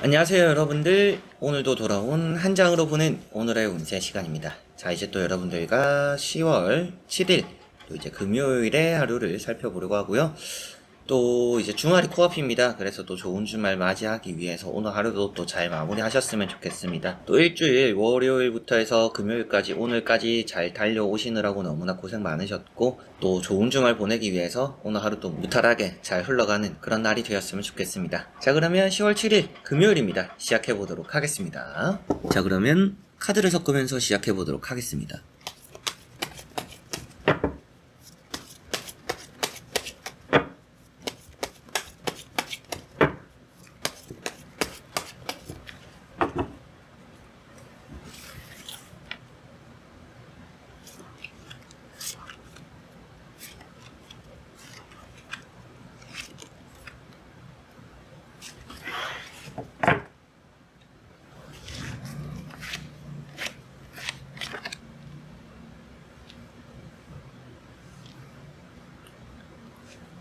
안녕하세요 여러분들. 오늘도 돌아온 한 장으로 보는 오늘의 운세 시간입니다. 자 이제 또 여러분들과 10월 7일 또 이제 금요일의 하루를 살펴보려고 하고요 또 이제 주말이 코앞입니다. 그래서 또 좋은 주말 맞이하기 위해서 오늘 하루도 또 잘 마무리하셨으면 좋겠습니다. 또 일주일 월요일부터 해서 금요일까지 오늘까지 잘 달려오시느라고 너무나 고생 많으셨고 또 좋은 주말 보내기 위해서 오늘 하루도 무탈하게 잘 흘러가는 그런 날이 되었으면 좋겠습니다. 자 그러면 10월 7일 금요일입니다. 시작해 보도록 하겠습니다. 자 그러면 카드를 섞으면서 시작해 보도록 하겠습니다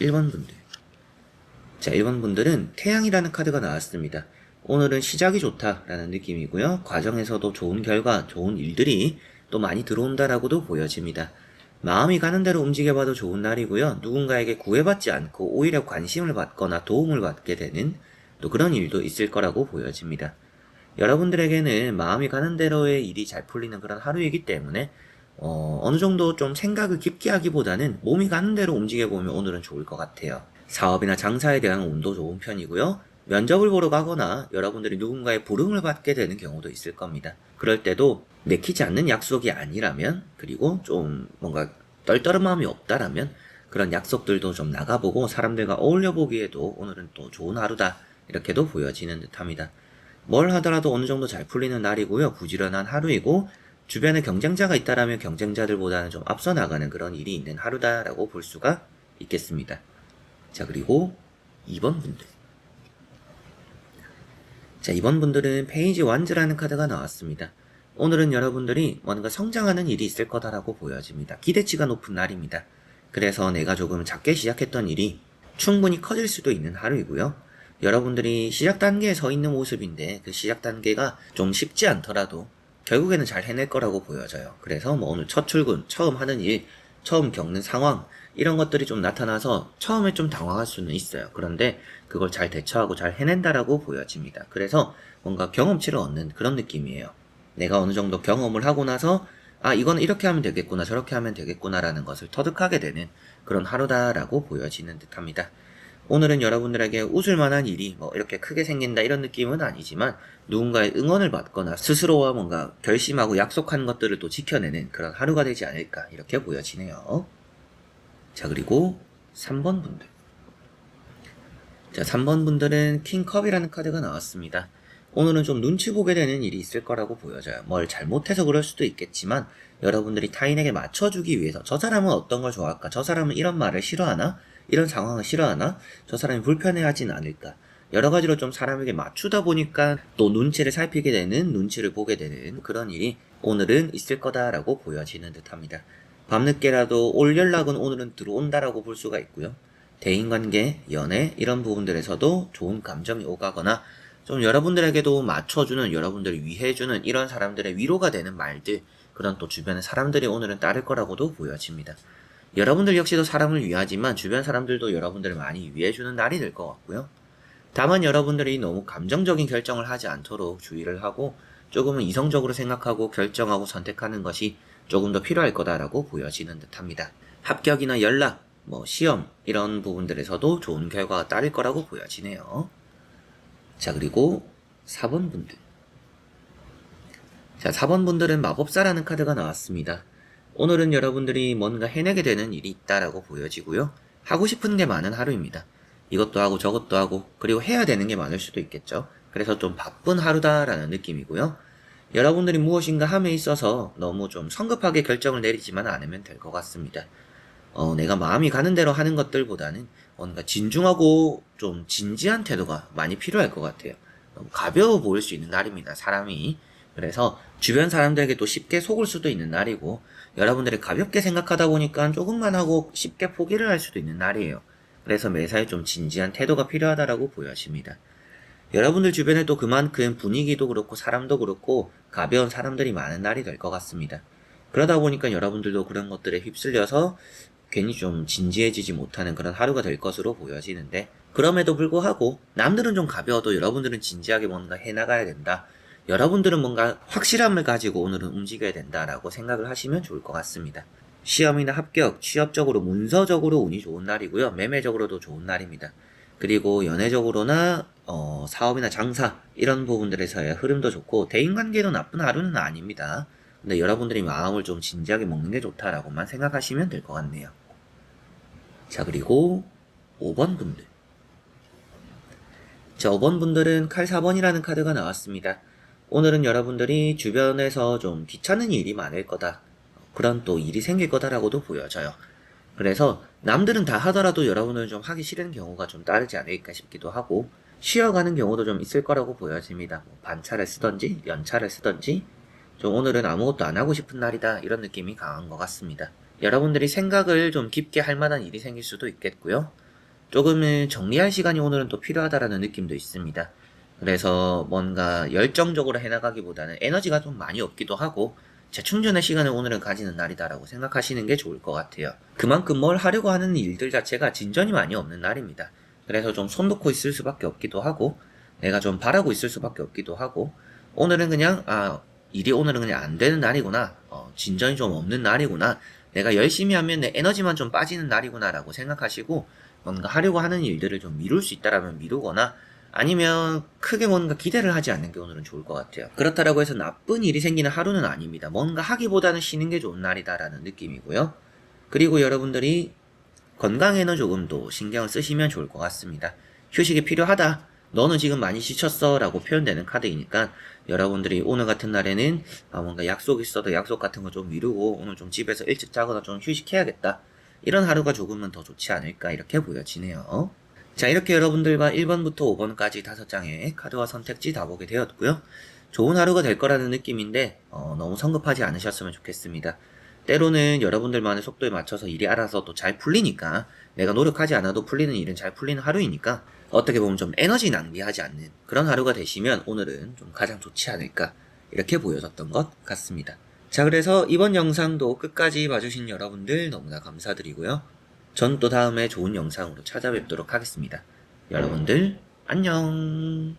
1번 분들. 자, 1번 분들은 태양이라는 카드가 나왔습니다. 오늘은 시작이 좋다라는 느낌이고요. 과정에서도 좋은 결과, 좋은 일들이 또 많이 들어온다라고도 보여집니다. 마음이 가는 대로 움직여봐도 좋은 날이고요. 누군가에게 구애받지 않고 오히려 관심을 받거나 도움을 받게 되는 또 그런 일도 있을 거라고 보여집니다. 여러분들에게는 마음이 가는 대로의 일이 잘 풀리는 그런 하루이기 때문에 어, 어느 정도 좀 생각을 깊게 하기보다는 몸이 가는 대로 움직여보면 오늘은 좋을 것 같아요. 사업이나 장사에 대한 운도 좋은 편이고요. 면접을 보러 가거나 여러분들이 누군가의 부름을 받게 되는 경우도 있을 겁니다. 그럴 때도 내키지 않는 약속이 아니라면, 그리고 좀 뭔가 떨떠름 마음이 없다라면, 그런 약속들도 좀 나가보고 사람들과 어울려 보기에도 오늘은 또 좋은 하루다. 이렇게도 보여지는 듯 합니다. 뭘 하더라도 어느 정도 잘 풀리는 날이고요. 부지런한 하루이고, 주변에 경쟁자가 있다라면 경쟁자들보다는 좀 앞서 나가는 그런 일이 있는 하루다라고 볼 수가 있겠습니다. 자, 그리고 2번 분들. 자, 2번 분들은 페이지 완즈라는 카드가 나왔습니다. 오늘은 여러분들이 뭔가 성장하는 일이 있을 거다라고 보여집니다. 기대치가 높은 날입니다. 그래서 내가 조금 작게 시작했던 일이 충분히 커질 수도 있는 하루이고요. 여러분들이 시작 단계에 서 있는 모습인데 그 시작 단계가 좀 쉽지 않더라도 결국에는 잘 해낼 거라고 보여져요. 그래서 뭐 오늘 첫 출근, 처음 하는 일, 처음 겪는 상황, 이런 것들이 좀 나타나서 처음에 좀 당황할 수는 있어요. 그런데 그걸 잘 대처하고 잘 해낸다라고 보여집니다. 그래서 뭔가 경험치를 얻는 그런 느낌이에요. 내가 어느 정도 경험을 하고 나서 아, 이건 이렇게 하면 되겠구나, 저렇게 하면 되겠구나라는 것을 터득하게 되는 그런 하루다라고 보여지는 듯 합니다. 오늘은 여러분들에게 웃을 만한 일이 뭐 이렇게 크게 생긴다 이런 느낌은 아니지만 누군가의 응원을 받거나 스스로와 뭔가 결심하고 약속한 것들을 또 지켜내는 그런 하루가 되지 않을까 이렇게 보여지네요. 자, 그리고 3번 분들. 자, 3번 분들은 킹컵이라는 카드가 나왔습니다. 오늘은 좀 눈치 보게 되는 일이 있을 거라고 보여져요. 뭘 잘못해서 그럴 수도 있겠지만 여러분들이 타인에게 맞춰주기 위해서 저 사람은 어떤 걸 좋아할까? 저 사람은 이런 말을 싫어하나? 이런 상황을 싫어하나? 저 사람이 불편해하진 않을까? 여러 가지로 좀 사람에게 맞추다 보니까 또 눈치를 살피게 되는, 눈치를 보게 되는 그런 일이 오늘은 있을 거다라고 보여지는 듯 합니다. 밤늦게라도 올 연락은 오늘은 들어온다라고 볼 수가 있고요. 대인관계, 연애, 이런 부분들에서도 좋은 감정이 오가거나 좀 여러분들에게도 맞춰주는, 여러분들을 위해주는 이런 사람들의 위로가 되는 말들, 그런 또 주변의 사람들이 오늘은 따를 거라고도 보여집니다. 여러분들 역시도 사람을 위하지만 주변 사람들도 여러분들을 많이 위해주는 날이 될 것 같고요. 다만 여러분들이 너무 감정적인 결정을 하지 않도록 주의를 하고 조금은 이성적으로 생각하고 결정하고 선택하는 것이 조금 더 필요할 거다라고 보여지는 듯 합니다. 합격이나 연락, 뭐 시험 이런 부분들에서도 좋은 결과가 따를 거라고 보여지네요. 자, 그리고 4번 분들. 자, 4번 분들은 마법사라는 카드가 나왔습니다. 오늘은 여러분들이 뭔가 해내게 되는 일이 있다라고 보여지고요. 하고 싶은 게 많은 하루입니다. 이것도 하고 저것도 하고 그리고 해야 되는 게 많을 수도 있겠죠. 그래서 좀 바쁜 하루다라는 느낌이고요. 여러분들이 무엇인가 함에 있어서 너무 좀 성급하게 결정을 내리지만 않으면 될 것 같습니다. 어, 내가 마음이 가는 대로 하는 것들보다는 뭔가 진중하고 좀 진지한 태도가 많이 필요할 것 같아요. 너무 가벼워 보일 수 있는 날입니다, 사람이. 그래서 주변 사람들에게 또 쉽게 속을 수도 있는 날이고, 여러분들이 가볍게 생각하다 보니까 조금만 하고 쉽게 포기를 할 수도 있는 날이에요. 그래서 매사에 좀 진지한 태도가 필요하다라고 보여집니다. 여러분들 주변에 또 그만큼 분위기도 그렇고 사람도 그렇고 가벼운 사람들이 많은 날이 될 것 같습니다. 그러다 보니까 여러분들도 그런 것들에 휩쓸려서 괜히 좀 진지해지지 못하는 그런 하루가 될 것으로 보여지는데 그럼에도 불구하고 남들은 좀 가벼워도 여러분들은 진지하게 뭔가 해나가야 된다. 여러분들은 뭔가 확실함을 가지고 오늘은 움직여야 된다라고 생각을 하시면 좋을 것 같습니다. 시험이나 합격, 취업적으로 문서적으로 운이 좋은 날이고요. 매매적으로도 좋은 날입니다. 그리고 연애적으로나 어, 사업이나 장사 이런 부분들에서의 흐름도 좋고 대인관계도 나쁜 하루는 아닙니다. 근데 여러분들이 마음을 좀 진지하게 먹는 게 좋다라고만 생각하시면 될 것 같네요. 자 그리고 5번 분들 자 5번 분들은 칼 4번이라는 카드가 나왔습니다. 오늘은 여러분들이 주변에서 좀 귀찮은 일이 많을 거다. 그런 또 일이 생길 거다라고도 보여져요. 그래서 남들은 다 하더라도 여러분은 좀 하기 싫은 경우가 좀 따르지 않을까 싶기도 하고 쉬어가는 경우도 좀 있을 거라고 보여집니다. 뭐 반차를 쓰던지 연차를 쓰던지 좀 오늘은 아무것도 안 하고 싶은 날이다 이런 느낌이 강한 것 같습니다. 여러분들이 생각을 좀 깊게 할 만한 일이 생길 수도 있겠고요. 조금은 정리할 시간이 오늘은 또 필요하다라는 느낌도 있습니다. 그래서 뭔가 열정적으로 해나가기보다는 에너지가 좀 많이 없기도 하고 재충전의 시간을 오늘은 가지는 날이다라고 생각하시는 게 좋을 것 같아요. 그만큼 뭘 하려고 하는 일들 자체가 진전이 많이 없는 날입니다. 그래서 좀 손 놓고 있을 수밖에 없기도 하고 내가 좀 바라고 있을 수밖에 없기도 하고 오늘은 그냥 아 일이 오늘은 그냥 안 되는 날이구나 어, 진전이 좀 없는 날이구나 내가 열심히 하면 내 에너지만 좀 빠지는 날이구나라고 생각하시고 뭔가 하려고 하는 일들을 좀 미룰 수 있다라면 미루거나 아니면 크게 뭔가 기대를 하지 않는 게 오늘은 좋을 것 같아요. 그렇다라고 해서 나쁜 일이 생기는 하루는 아닙니다. 뭔가 하기보다는 쉬는 게 좋은 날이다라는 느낌이고요. 그리고 여러분들이 건강에는 조금 더 신경을 쓰시면 좋을 것 같습니다. 휴식이 필요하다. 너는 지금 많이 지쳤어. 라고 표현되는 카드이니까 여러분들이 오늘 같은 날에는 아, 뭔가 약속 있어도 약속 같은 거 좀 미루고 오늘 좀 집에서 일찍 자거나 좀 휴식해야겠다. 이런 하루가 조금은 더 좋지 않을까 이렇게 보여지네요. 자, 이렇게 여러분들과 1번부터 5번까지 다섯 장의 카드와 선택지 다 보게 되었고요. 좋은 하루가 될 거라는 느낌인데 어, 너무 성급하지 않으셨으면 좋겠습니다. 때로는 여러분들만의 속도에 맞춰서 일이 알아서 또 잘 풀리니까 내가 노력하지 않아도 풀리는 일은 잘 풀리는 하루이니까 어떻게 보면 좀 에너지 낭비하지 않는 그런 하루가 되시면 오늘은 좀 가장 좋지 않을까 이렇게 보여졌던 것 같습니다. 자 그래서 이번 영상도 끝까지 봐주신 여러분들 너무나 감사드리고요. 전 또 다음에 좋은 영상으로 찾아뵙도록 하겠습니다. 여러분들 안녕